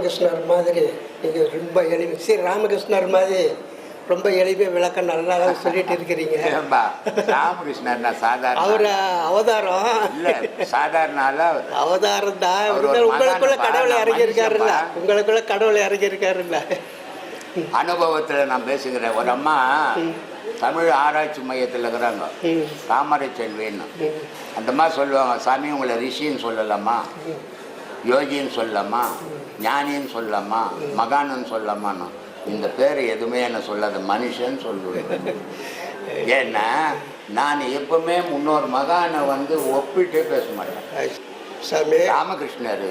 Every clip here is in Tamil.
ராமகிருஷ்ணர் மாதிரி. நீங்கள் ரொம்ப எளிமை. ஸ்ரீ ராமகிருஷ்ணர் மாதிரி ரொம்ப எளிமை விளக்கம் நல்லா சொல்லிட்டு இருக்கிறீங்க. ஏன்பா ராமகிருஷ்ணர்னா சாதாரண அவர் அவதாரம். இல்ல சாதாரண அவதாரம் தான் உங்களுக்குள்ள கடவுளை இறங்கியிருக்காருல்ல. உங்களுக்குள்ள கடவுளை இறங்கியிருக்காருல்ல அனுபவத்துல நான் பேசுகிறேன் ஒரு அம்மா தமிழ் ஆராய்ச்சி மையத்தில் இருக்கிறாங்க. தாமரை செல்வின்னு. அந்த மாதிரி சொல்லுவாங்க சாமி உங்களை ரிஷின்னு சொல்லலாமா? யோகின்னு சொல்லலாமா? ஞானின்னு சொல்லலாமா? மகான்னு சொல்லலாமான்னு. இந்த பேர் எதுவுமே என்ன சொல்லாத. மனுஷன் சொல்லுவேன் ஏன்னா நான் எப்பவுமே முன்னோர் மகானை வந்து ஒப்பிட்டே பேச மாட்டேன். சாமி. ராமகிருஷ்ணர்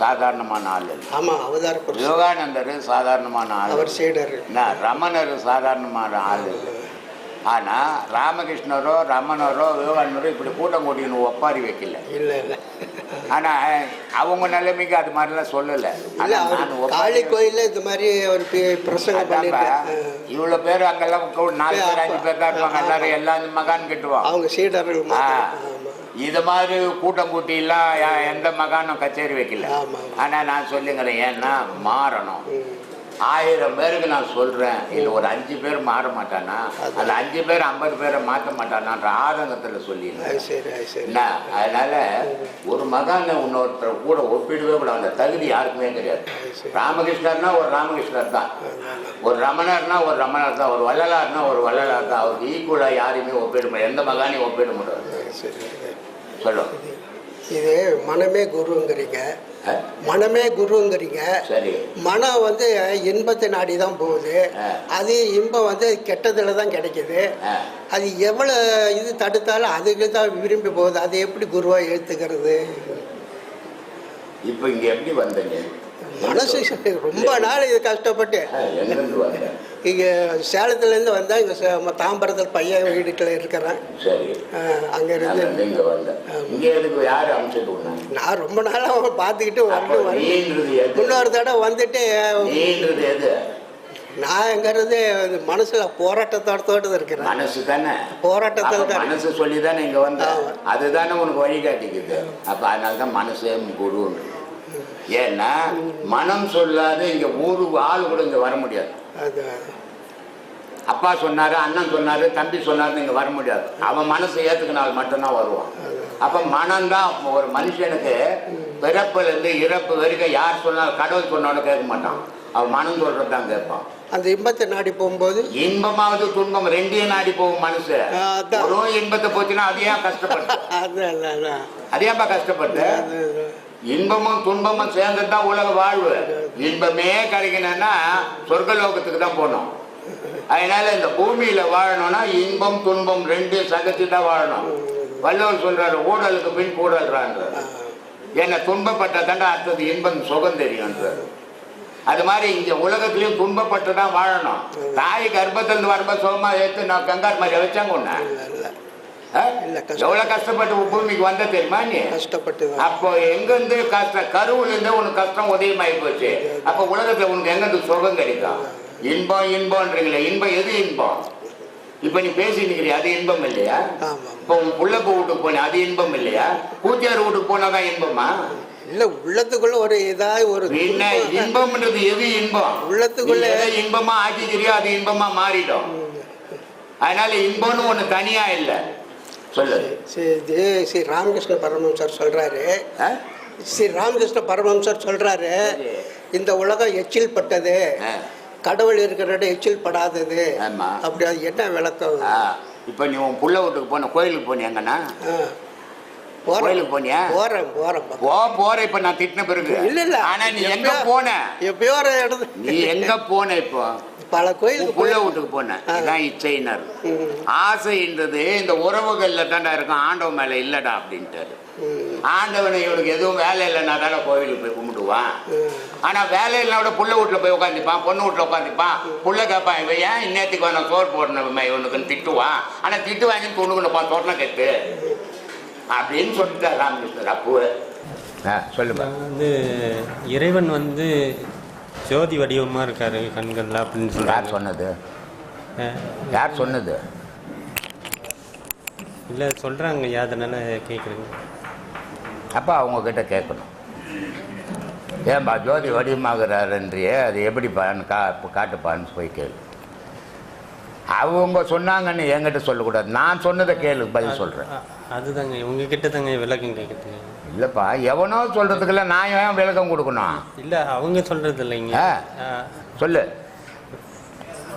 சாதாரணமான ஆள். ஆமாம் அவதார யோகானந்தர் சாதாரணமான ஆள். அவர் சீடர். என்ன, ரமணர் சாதாரணமான ஆள். ஆனால் ராமகிருஷ்ணரோ ரமணரோ விவேகானந்தரோ இப்படி கூட்டம் கூட்டின்னு ஒப்பாரி வைக்கல. இல்லை இல்லை. ஆனால் அவங்க நிலைமைக்கு அது மாதிரிலாம் சொல்லலை. காளி கோயிலில் இந்த மாதிரி பி- பிரசங்கம் இவ்வளோ பேர் அங்கெல்லாம் நாலு பேர் அஞ்சு பேர் தான் இருப்பாங்க. எல்லாரும் எல்லாரும் மகான் கட்டுவான் அவங்க சீடர்கள் இது மாதிரி கூட்டம் கூட்டிலாம் எந்த மகானும் கச்சேரி வைக்கல. ஆனால் நான் சொல்லுங்கிறேன் ஏன்னா மாறணும். ஆயிரம் பேருக்கு நான் சொல்றேன். இது ஒரு அஞ்சு பேர் மாற மாட்டானா? அந்த அஞ்சு பேர் ஐம்பது பேரை மாற்ற மாட்டானான்ற ஆதங்கத்தில் சொல்லிடுறேன் என்ன? அதனால ஒரு மகானை இன்னொருத்தர் கூட ஒப்பிடவே கூடாது. அந்த தகுதி யாருக்குமே கிடையாது. ராமகிருஷ்ணர்னா ஒரு ராமகிருஷ்ணர் தான். ஒரு ரமணர்னா ஒரு ரமணர் தான். ஒரு வள்ளலார்னா ஒரு வள்ளலார் தான். அவருக்கு ஈக்குவலாக யாரையுமே ஒப்பிட முடியாது. எந்த மகானையும் ஒப்பிட முடியாது. சொல்லும் இது மனமே குருங்கிறீங்க? மனமே குருங்கிறீங்க. மனம் வந்து இன்பத்தை நாடி தான் போகுது. அது இன்பம் வந்து கெட்டதில் தான் கிடைக்குது. அது எவ்வளோ இது தடுத்தாலும் அதுக்கு தான் விரும்பி போகுது. அது எப்படி குருவாக ஏற்றுக்கிறது இப்போ இங்க எப்படி வந்தீங்க? மனசு ரொம்ப நாள் இது கஷ்டப்பட்டு. வந்தேன் இங்கே சேலத்துலேருந்து வந்தால் இங்கே தாம்பரத்தில் பையன் வீடுக்குள்ள இருக்கிறேன். அங்கே இருந்து நான் வந்தேன். ரொம்ப நாளாக அவங்க பார்த்துக்கிட்டு வரணும் இன்னொரு தடவை வந்துட்டு நான்ங்கிறது மனசுல போராட்டத்தோடு இருக்கிறேன். மனசு தானே? போராட்டத்தில் மனசு சொல்லி தானே இங்க வந்த ஆமா. அதுதானே உனக்கு வழிகாட்டிக்குது அப்ப அதனால தான் மனசே குருன்னு ஏன்னா மனம் சொல்லாத இங்க ஒரு ஆள் கூட இங்க வர முடியாது. அப்பா சொன்னாரு அண்ணன் சொன்னாரு தம்பி சொன்னாருன்னு இங்க வர முடியாது. அவன் மனசை ஏத்துக்கினால் மட்டும்தான் வருவான். அப்ப மனம்தான் ஒரு மனுஷனுக்கு பிறப்புல இருந்து இறப்பு வரைக்கும் யார் சொன்னாலும் கடவுள் சொன்னாலும் கேட்க மாட்டான். அவன் மனம் சொல்றது தான் கேட்பான். அந்த இன்பத்தை நாடி போகும்போது இன்பமாவது துன்பம் ரெண்டையும் நாடி போகும் அதான். ஒரு இன்பத்தை போச்சுன்னா அது ஏன் கஷ்டப்பட்டு? அது ஏன்பா கஷ்டப்பட்டு. இன்பமும் துன்பமும் சேர்ந்து தான் உலக வாழ்வு. இன்பமே கிடைக்கணும்னா சொர்க்கலோகத்துக்கு தான் போகணும். அதனால இந்த பூமியில வாழணும்னா இன்பம் துன்பம் ரெண்டையும் சகச்சு தான் வாழணும். வள்ளுவர் சொல்றாரு ஊழலுக்கு பின் கூடல்றான்றார் ஏன்னா துன்பப்பட்ட தாண்டா அடுத்தது இன்பம் சுகம் தெரியும்ன்றார். அது மாதிரி இங்க உலகத்திலயும் துன்பப்பட்டு தான் வாழணும் தாய் கர்ப்பத்திலிருந்து வரும்போது சுகமா ஏத்து நான் கங்கார் மாதிரி வச்சாங்க கஷ்டம். எவ்வளவு கஷ்டப்பட்டு பூமிக்கு வந்த தெரியுமா நீ? கஷ்டப்பட்டு. அப்போ எங்கிருந்து கஷ்டம் கருவுல இருந்து உனக்கு கஷ்டம் உதயமாயி போச்சு. அப்போ உலகத்துல உனக்கு எங்கிருந்து சுகம் கிடைக்கும்? இன்பம் இன்பம்ன்றீங்களே. இன்பம் எது இன்பம்? இப்ப நீ பேசி நிக்கிறிய அது இன்பம் இல்லையா? இப்போ உன் புள்ளப்ப வீட்டுக்கு போனே அது இன்பம் இல்லையா? கூத்தியார் வீட்டுக்கு போனாதான் இன்பமா? இல்ல உள்ளத்துக்குள்ள ஒரு இதாய் ஒரு என்ன இன்பம்ன்றது எது இன்பம்? உள்ளத்துக்குள்ள- இன்பமா ஆக்கிக்கிறியோ அது இன்பமா மாறிடும். அதனால இன்பம்னு ஒண்ணு தனியா இல்லை. சொல்லு. இது ஸ்ரீ ராமகிருஷ்ண பரமஹம்சர் சொல்றாரு? ஸ்ரீ ராமகிருஷ்ண பரமஹம்சர் சொல்றாரு. இந்த உலகம் எச்சில் பட்டது. கடவுள் இருக்கிற இடம் எச்சில் படாதது. அப்படி அது என்ன விளக்கம்? இப்ப நீ உன் புள்ள வீட்டுக்கு போன கோயிலுக்கு. போறேன் கோயிலுக்கு போனியா? போறேன் போறேன் பா. போற இப்ப நான் திட்டின பிறகு. இல்ல இல்ல. ஆனா நீ எங்க போன? எப்பயோ ஒரு இடத்து நீ எங்க போன இப்போ? பல கோயிலுக்கு புள்ள வீட்டுக்கு போன. ஆ. இதான் இச்சையினர். ம், ஆசைன்றது இந்த உறவுகள்ல தாண்டா இருக்கும். ஆண்டவன் மேல இல்லடா அப்படின்ட்டாரு. ஆண்டவனை இவனுக்கு எதுவும் வேலை இல்லைன்னா தானே கோவிலுக்கு போய் கும்பிடுவான். ம். ஆனா வேலை இல்லைனா புள்ள வீட்டுல போய் உட்காந்துப்பான் பொண்ணு வீட்டுல உட்காந்துப்பான் புள்ள கேட்பான் இவன் ஏன் இன்னத்துக்கு வேணும் சோறு போடணும் இவனுக்குன்னு திட்டுவான். ஆனா திட்டு வாங்கி துணுக்குனப்பா தோட்டன கெட்டு. அப்படின்னு சொல்லிட்டார் ராமகிருஷ்ணர் அப்போ. சொல்லுப்பா வந்து இறைவன் வந்து ஜோதி வடிவமாக இருக்காரு கண்கள்ல அப்படின்னு யார் சொல்கிறாங்க சொன்னது? யார் சொன்னது? இல்லை சொல்கிறாங்க அதனால கேட்குறேங்க அப்போ அவங்க கிட்ட கேட்கணும் ஏன்பா ஜோதி வடிவமாகிறாருன்றியே அது எப்படிப்பான்னு கா காட்டுப்பான்னு போய் கேளு. அவங்க சொன்னாங்கன்னு என்கிட்ட சொல்லக்கூடாது. நான் சொன்னதை கேளு பதில் சொல்கிறேன் அதுதாங்க உங்ககிட்ட தாங்க விளக்கம் கேட்குறதுங்க. இல்லைப்பா எவனோ சொல்கிறதுக்கெல்லாம் நான் ஏன் விளக்கம் கொடுக்கணும்? இல்லை அவங்க சொல்கிறது இல்லைங்க சொல்லு.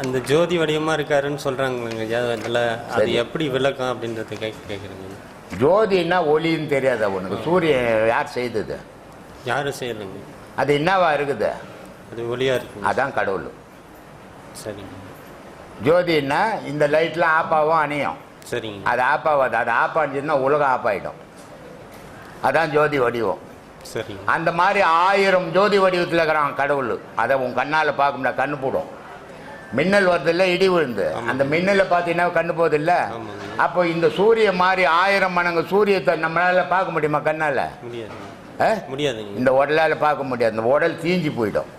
அந்த ஜோதி வடிவமாக இருக்காருன்னு சொல்கிறாங்க அதில் அது. எப்படி விளக்கம் அப்படின்றத கேட்க கேட்குறேங்க. ஜோதின்னா ஒளின்னு தெரியாது அவனுக்கு சூரியன் யார் செய்தது? யாரும் செய்யலைங்க. அது என்னவா இருக்குது? அது ஒளியாக இருக்குங்க. அதான் கடவுள். சரிங்க. ஜோதின்னா இந்த லைட்லாம் ஆப்பாவும் அணியும். சரிங்க. அது ஆப்பாவாது. அது ஆப்பாஞ்சுன்னா உலகம் ஆப்பாயிடும். அதான் ஜோதி வடிவம். சரிங்க. அந்த மாதிரி ஆயிரம் ஜோதி வடிவத்தில் இருக்கிறான் கடவுள். அதை உன் கண்ணால் பார்க்கும்னா கண்ணு போடும். மின்னல் வருதில்ல இடி விழுந்து. அந்த மின்னலை பார்த்தீங்கன்னா கண்ணு போதில்ல. அப்போ இந்த சூரிய மாதிரி ஆயிரம் மடங்கு சூரியத்தை நம்மளால பார்க்க முடியுமா கண்ணால்? முடியாதுங்க. இந்த உடலால் பார்க்க முடியாது. இந்த உடல் தீஞ்சு போயிடும்.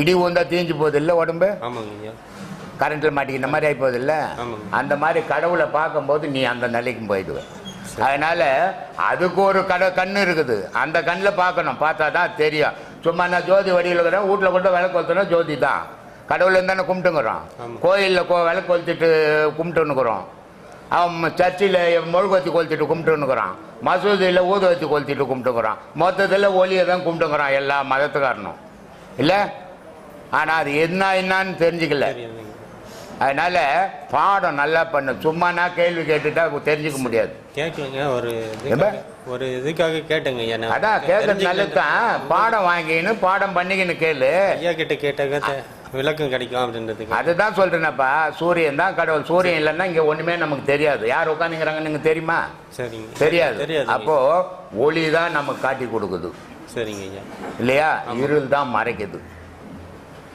இடி வந்தா தீஞ்சு போகுது இல்லை உடம்பு கரண்ட்டில் மாட்டிக்கிற மாதிரி ஆகி ஆமாங்க. அந்த மாதிரி கடவுளை பார்க்கும்போது நீ அந்த நிலைக்கு போயிடுவ. அதனால அதுக்கு ஒரு கட கண்ணு இருக்குது. அந்த கண்ணில் பார்க்கணும். பார்த்தா தான் தெரியும். சும்மா நான் ஜோதி வடிவில் இருக்கிறேன் வீட்டில் கொண்டு விளக்கு கொளுத்தனா ஜோதி தான். கடவுள் தானே கும்பிட்டுங்கிறோம். கோயிலில் கோ விளக்கு கொளுத்திட்டு கும்பிட்டுன்னுக்குறோம் அவன் சர்ச்சில் மெழுகுவத்தி கொளுத்திட்டு கும்பிட்டுன்னுக்குறான் மசூதியில் ஊதுவத்தி கொளுத்திட்டு கும்பிட்டுங்கிறான் மொத்தத்தில் ஒளியை தான் கும்பிட்டுங்கிறான் எல்லா மதத்துக்காரனும். இல்லை? ஆனால் அது என்ன என்னன்னு தெரிஞ்சுக்கல. அதனால பாடம் நல்லா பண்ணு. சும்மா நான் கேள்வி கேட்டுட்டா தெரிஞ்சுக்க முடியாது. கேட்கலங்க ஒரு ஒரு இதுக்காக கேட்டேங்க நான் அதான் கேட்கறது. நல்லது தான் பாடம் வாங்கின்னு பாடம் பண்ணிக்கின்னு கேளு. ஐயா கிட்ட கேட்டாக்க த- விளக்கம் கிடைக்கும் அப்படின்றதுக்கு. அதுதான் சொல்றேனப்பா. சூரியன் தான் கடவுள். சூரியன் இல்லைன்னா இங்க ஒண்ணுமே நமக்கு தெரியாது. யார் உட்காந்துங்கிறாங்க நீங்க தெரியுமா? சரிங்க. தெரியாது. தெரியாது அப்போ ஒளி தான் நமக்கு காட்டி கொடுக்குது. சரிங்க ஐயா. இல்லையா? இருள் தான் மறைக்குது.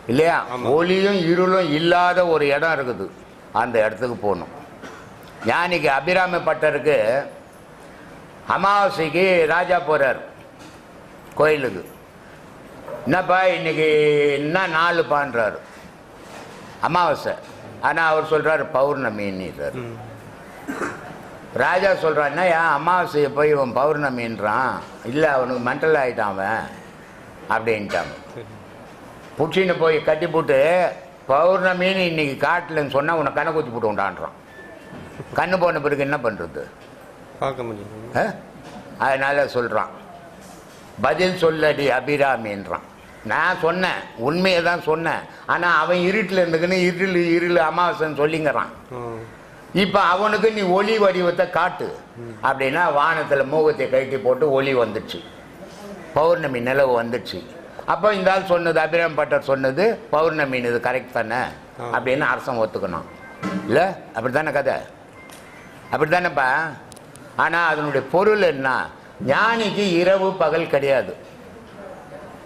இல்லையா. ஒளியும் இருளும் இல்லாத ஒரு இடம் இருக்குது. அந்த இடத்துக்கு போகணும். ஞானிக்கு அபிராம பட்டருக்கு அமாவாசைக்கு ராஜா போறார். கோயிலுக்கு. என்னப்பா இன்னைக்கு என்ன நாளுப்பான்றாரு அமாவாசை. ஆனால் அவர் சொல்றாரு பௌர்ணமின்னுறாரு. ம். ராஜா சொல்கிறான் என்ன ஏன் அமாவாசையை போய் இவன் பௌர்ணமின்றான்? இல்லை அவனுக்கு மென்டல் ஆகிட்டான் அவன். அப்படின்ட்டாங்க. சரி புச்சின்னு போய் கட்டி போட்டு பௌர்ணமின்னு இன்னைக்கு காட்டலன்னு சொன்னால் உன்னை கண்ணை குத்தி போட்டு உண்டான்றான் கண்ணு போன பிறகு என்ன பண்ணுறது பார்க்க முடியும். அதனால சொல்கிறான் பதில் சொல்லடி அபிராமின்றான். நான் சொன்னேன் உண்மையை தான் சொன்னேன். ஆனால் அவன் இருட்டில் இருந்துக்குன்னு இருள் இருள் அமாவாசைன்னு சொல்லிங்கிறான். இப்போ அவனுக்கு நீ ஒளி வடிவத்தை காட்டு. அப்படின்னா வானத்தில் மூகத்தை கழட்டி போட்டு ஒளி வந்துடுச்சு. பௌர்ணமி நிலவு வந்துடுச்சு. அப்போ இந்த ஆள் சொன்னது அபிராம் பட்டர் சொன்னது பௌர்ணமின்னு இது கரெக்ட் தானே. அப்படின்னு அரசன் ஒத்துக்கணும். இல்லை? அப்படி தானே கதை? அப்படி தானேப்பா ஆனால் அதனுடைய பொருள் என்ன? ஞானிக்கு இரவு பகல் கிடையாது.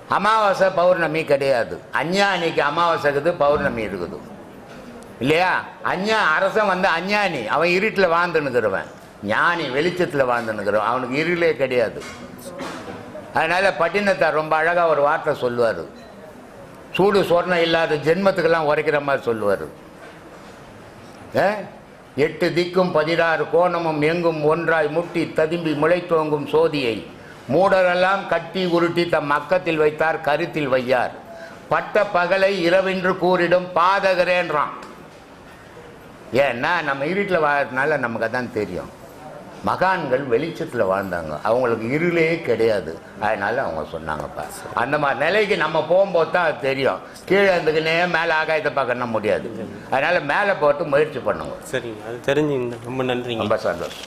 அமாவாசை பௌர்ணமி கிடையாது. அஞ்ஞானிக்கு அமாவாசை இருக்குது பௌர்ணமி இருக்குது. இல்லையா? அஞ்ஞா அரசன் வந்து அஞ்ஞானி. அவன் இருட்டில் வாழ்ந்துன்னுக்கிறவன். ஞானி வெளிச்சத்தில் வாழ்ந்துன்னுக்கிறவன். அவனுக்கு இருளே கிடையாது. அதனால் பட்டினத்தார் ரொம்ப அழகாக ஒரு வார்த்தை சொல்லுவார். சூடு சொர்ணம் இல்லாத ஜென்மத்துக்கெல்லாம் உரைக்கிற மாதிரி சொல்லுவார். எட்டு திக்கும் பதினாறு கோணமும் எங்கும் ஒன்றாய் முட்டி ததும்பி முளைத்தோங்கும் சோதியை. மூடரெல்லாம் கட்டி உருட்டி தம் மக்கத்தில் வைத்தார் கருத்தில் வையார். பட்ட பகலை இரவென்று கூறிடும் பாதகரேன்றான். ஏன்னா நம்ம இருட்டில் வாழ்றதுனால நமக்கு அதான் தெரியும். மகான்கள் வெளிச்சத்தில் வாழ்ந்தாங்க. அவங்களுக்கு இருளே கிடையாது. அதனால அவங்க சொன்னாங்கப்பா. அந்த மாதிரி நிலைக்கு நம்ம போகும்போது தான் அது தெரியும். கீழே இருந்துக்குன்னே மேலே ஆகாயத்தை பார்க்கணும் முடியாது. அதனால மேலே போட்டு முயற்சி பண்ணுங்க. சரிங்க. அது தெரிஞ்சுங்க. ரொம்ப நன்றிங்க. ரொம்ப சந்தோஷம்.